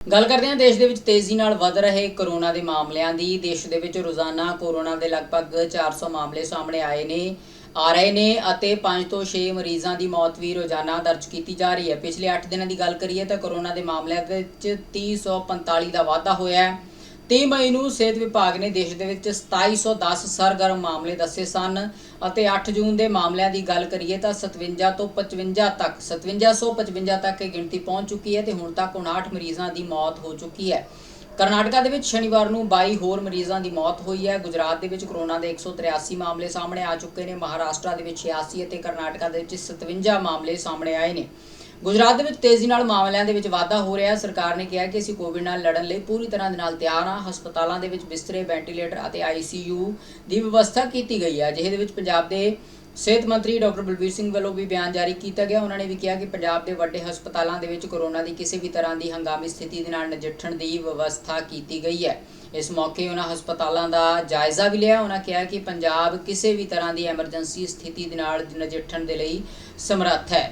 ਗੱਲ ਕਰਦੇ ਹਾਂ, ਦੇਸ਼ ਦੇ ਵਿੱਚ ਤੇਜ਼ੀ ਨਾਲ ਵੱਧ ਰਹੇ ਕਰੋਨਾ ਦੇ ਮਾਮਲਿਆਂ ਦੀ। ਦੇਸ਼ ਦੇ ਵਿੱਚ ਰੋਜ਼ਾਨਾ ਕਰੋਨਾ ਦੇ ਲਗਭਗ 400 ਮਾਮਲੇ ਸਾਹਮਣੇ ਆਏ ਨੇ, ਆ ਰਹੇ ਨੇ ਅਤੇ 5 ਤੋਂ 6 ਮਰੀਜ਼ਾਂ ਦੀ ਮੌਤ ਵੀ ਰੋਜ਼ਾਨਾ ਦਰਜ ਕੀਤੀ ਜਾ ਰਹੀ ਹੈ। ਪਿਛਲੇ 8 ਦਿਨਾਂ ਦੀ ਗੱਲ ਕਰੀਏ ਤਾਂ ਕਰੋਨਾ ਦੇ ਮਾਮਲਿਆਂ ਦੇ ਵਿੱਚ 3045 ਦਾ ਵਾਧਾ ਹੋਇਆ ਹੈ। 30 ਮਈ ਨੂੰ ਸਿਹਤ ਵਿਭਾਗ ਨੇ ਦੇਸ਼ ਦੇ ਵਿੱਚ 2710 ਸਰਗਰਮ ਮਾਮਲੇ ਦੱਸੇ ਸਨ ਅਤੇ 8 ਜੂਨ ਦੇ ਮਾਮਲਿਆਂ ਦੀ ਗੱਲ ਕਰੀਏ ਤਾਂ 57 ਤੋਂ 55 ਤੱਕ 5755 ਤੱਕ ਇਹ ਗਿਣਤੀ ਪਹੁੰਚ ਚੁੱਕੀ ਹੈ ਤੇ ਹੁਣ ਤੱਕ 59 ਮਰੀਜ਼ਾਂ ਦੀ ਮੌਤ ਹੋ ਚੁੱਕੀ ਹੈ। ਕਰਨਾਟਕਾ ਦੇ ਵਿੱਚ ਸ਼ਨੀਵਾਰ ਨੂੰ 22 ਹੋਰ ਮਰੀਜ਼ਾਂ ਦੀ ਮੌਤ ਹੋਈ ਹੈ। ਗੁਜਰਾਤ ਦੇ ਵਿੱਚ ਕਰੋਨਾ ਦੇ 183 ਮਾਮਲੇ ਸਾਹਮਣੇ ਆ ਚੁੱਕੇ ਨੇ। ਮਹਾਰਾਸ਼ਟਰ ਦੇ ਵਿੱਚ 86 ਅਤੇ ਕਰਨਾਟਕਾ ਦੇ ਵਿੱਚ 57 ਮਾਮਲੇ ਸਾਹਮਣੇ ਆਏ ਨੇ। ਗੁਜਰਾਤ ਦੇ ਵਿੱਚ ਤੇਜ਼ੀ ਨਾਲ ਮਾਮਲਿਆਂ ਦੇ ਵਿੱਚ ਵਾਧਾ ਹੋ ਰਿਹਾ। ਹੈ ਸਰਕਾਰ ਨੇ ਕਿਹਾ ਕਿ ਅਸੀਂ ਕੋਵਿਡ ਨਾਲ ਲੜਨ ਲਈ ਪੂਰੀ ਤਰ੍ਹਾਂ ਦੇ ਨਾਲ ਤਿਆਰ ਹਾਂ। ਹਸਪਤਾਲਾਂ ਦੇ ਵਿੱਚ ਬਿਸਤਰੇ, ਵੈਂਟੀਲੇਟਰ ਅਤੇ ਆਈਸੀਯੂ ਦੀ ਵਿਵਸਥਾ ਕੀਤੀ ਗਈ ਹੈ, ਜਿਹਦੇ ਵਿੱਚ ਪੰਜਾਬ ਦੇ ਸਿਹਤ ਮੰਤਰੀ ਡਾਕਟਰ ਬਲਬੀਰ ਸਿੰਘ ਵੱਲੋਂ ਵੀ ਬਿਆਨ ਜਾਰੀ ਕੀਤਾ ਗਿਆ। ਉਹਨਾਂ ਨੇ ਵੀ ਕਿਹਾ ਕਿ ਪੰਜਾਬ ਦੇ ਵੱਡੇ ਹਸਪਤਾਲਾਂ ਦੇ ਵਿੱਚ ਕੋਰੋਨਾ ਦੀ ਕਿਸੇ ਵੀ ਤਰ੍ਹਾਂ ਦੀ ਹੰਗਾਮੀ ਸਥਿਤੀ ਦੇ ਨਾਲ ਨਜਿੱਠਣ ਦੀ ਵਿਵਸਥਾ ਕੀਤੀ ਗਈ ਹੈ। ਇਸ ਮੌਕੇ ਉਹਨਾਂ ਹਸਪਤਾਲਾਂ ਦਾ ਜਾਇਜ਼ਾ ਵੀ ਲਿਆ। ਉਹਨਾਂ ਕਿਹਾ ਕਿ ਪੰਜਾਬ ਕਿਸੇ ਵੀ ਤਰ੍ਹਾਂ ਦੀ ਐਮਰਜੈਂਸੀ ਸਥਿਤੀ ਦੇ ਨਾਲ ਨਜਿੱਠਣ ਦੇ ਲਈ ਸਮਰੱਥ ਹੈ।